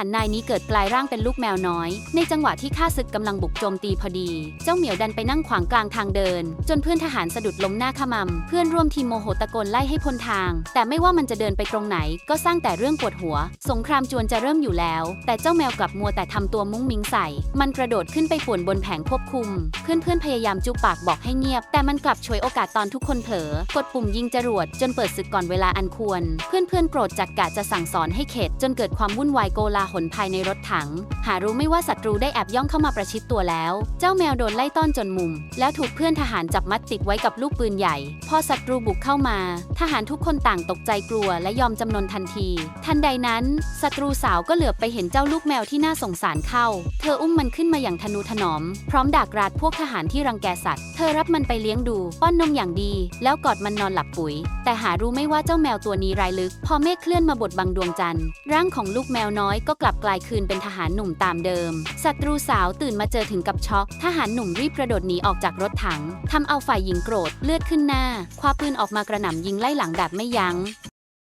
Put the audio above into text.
ารนายนี้เกิดกลายร่างเป็นลูกแมวน้อย ในจังหวะที่ข้าศึกกำลังบุกโจมตีพอดี เจ้าเหมียวดันไปนั่งขวางกลางทางเดิน จนเพื่อนทหารสะดุดล้มหน้าขมำเพื่อนร่วมทีมโมโหตะโกนไล่ให้พ้นทาง แต่ไม่ว่ามันจะเดินไปตรงไหน ก็สร้างแต่เรื่องปวดหัว สงครามจวนจะเริ่มอยู่แล้ว แต่เจ้าแมวกลับมัวแต่ทำตัวมุ้งมิงใส่ มันกระโดดขึ้นไปป่วนบนแผงควบคุม เพื่อนๆพยายามจุปากบอกให้เงียบ แต่มันกลับฉวยโอกาสตอนทุกคนเผลอกดปุ่มยิงจรวดจนเปิดศึกก่อนเวลาอันควร เพื่อนๆโกรธจัดกะจะสั่งสอนให้เข็ดจนเกิดความวุ่นวายโกลาหลภายในรถถัง หารู้ไม่ว่าศัตรูได้แอบย่องเข้ามาประชิดตัวแล้ว เจ้าแมวโดนไล่ต้อนจนมุม แล้วถูกเพื่อนทหารจับมัดติดไว้กับลูกปืนใหญ่ พอศัตรูบุกเข้ามา ทหารทุกคนต่างตกใจกลัวและยอมจำนนทันที ทันใดนั้นศัตรูสาวก็เหลือบไปเห็นเจ้าลูกแมวที่น่าสงสารเข้า เธออุ้มมันขึ้นมาอย่างทนุถนอม พร้อมด่ากราดพวกทหารที่รังแกสัตว์ เธอรับมันไปเลี้ยงดู ป้อนนมอย่างดี แล้วกอดมันนอนหลับปุ๋ย แต่หารู้ไม่ว่าเจ้าแมวตัวนี้รายลึก พอเมฆเคลื่อนมาบดบังดวงจันทร์ ร่างของลูกแมวน้อยก็กลับกลายคืนเป็นทหารหนุ่มตามเดิม ศัตรูสาวตื่นมาเจอถึงกับช็อก ทหารหนุ่มรีบกระโดดหนีออกจากรถถังทำเอาฝ่ายหญิงโกรธเลือดขึ้นหน้า คว้าปืนออกมากระหน่ำยิงไล่หลังแบบไม่ยัง้ง